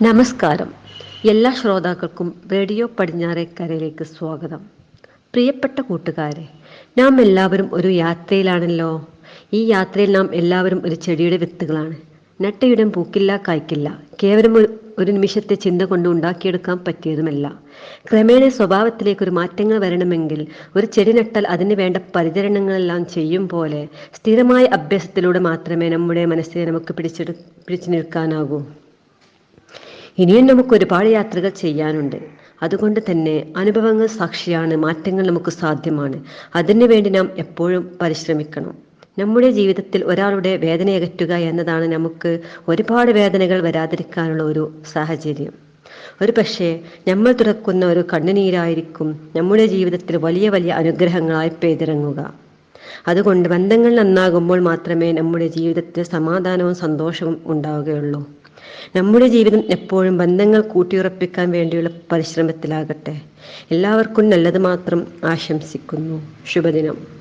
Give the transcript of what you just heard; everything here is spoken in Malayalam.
നമസ്കാരം. എല്ലാ ശ്രോതാക്കൾക്കും റേഡിയോ പടിഞ്ഞാറേക്കരയിലേക്ക് സ്വാഗതം. പ്രിയപ്പെട്ട കൂട്ടുകാരെ നാം എല്ലാവരും ഒരു യാത്രയിലാണല്ലോ. ഈ യാത്രയിൽ നാം എല്ലാവരും ഒരു ചെടിയുടെ വിത്തുകളാണ്. നട്ടയിടം പൂക്കില്ല കായ്ക്കില്ല. കേവലം ഒരു ഒരു നിമിഷത്തെ ചിന്ത കൊണ്ട് ഉണ്ടാക്കിയെടുക്കാൻ പറ്റിയതുമല്ല. ക്രമേണ സ്വഭാവത്തിലേക്ക് ഒരു മാറ്റങ്ങൾ വരണമെങ്കിൽ ഒരു ചെടി നട്ടാൽ അതിന് വേണ്ട പരിചരണങ്ങളെല്ലാം ചെയ്യും പോലെ സ്ഥിരമായ അഭ്യാസത്തിലൂടെ മാത്രമേ നമ്മുടെ മനസ്സിനെ നമുക്ക് പിടിച്ചെടു പിടിച്ചു നിൽക്കാനാകൂ. ഇനിയും നമുക്ക് ഒരുപാട് യാത്രകൾ ചെയ്യാനുണ്ട്. അതുകൊണ്ട് തന്നെ അനുഭവങ്ങൾ സാക്ഷിയാണ് മാറ്റങ്ങൾ നമുക്ക് സാധ്യമാണ്. അതിനുവേണ്ടി നാം എപ്പോഴും പരിശ്രമിക്കണം. നമ്മുടെ ജീവിതത്തിൽ ഒരാളുടെ വേദന അകറ്റുക എന്നതാണ് നമുക്ക് ഒരുപാട് വേദനകൾ വരാതിരിക്കാനുള്ള ഒരു സാഹചര്യം. ഒരു പക്ഷേ നമ്മൾ തുറക്കുന്ന ഒരു കണ്ണുനീരായിരിക്കും നമ്മുടെ ജീവിതത്തിൽ വലിയ വലിയ അനുഗ്രഹങ്ങളായി പെയ്തിറങ്ങുക അതുകൊണ്ട് ബന്ധങ്ങൾ നന്നാകുമ്പോൾ മാത്രമേ നമ്മുടെ ജീവിതത്തിൽ സമാധാനവും സന്തോഷവും ഉണ്ടാവുകയുള്ളൂ. നമ്മുടെ ജീവിതം എപ്പോഴും ബന്ധങ്ങൾ കൂട്ടിയുറപ്പിക്കാൻ വേണ്ടിയുള്ള പരിശ്രമത്തിലാകട്ടെ. എല്ലാവർക്കും നല്ലത് മാത്രം ആശംസിക്കുന്നു. ശുഭദിനം.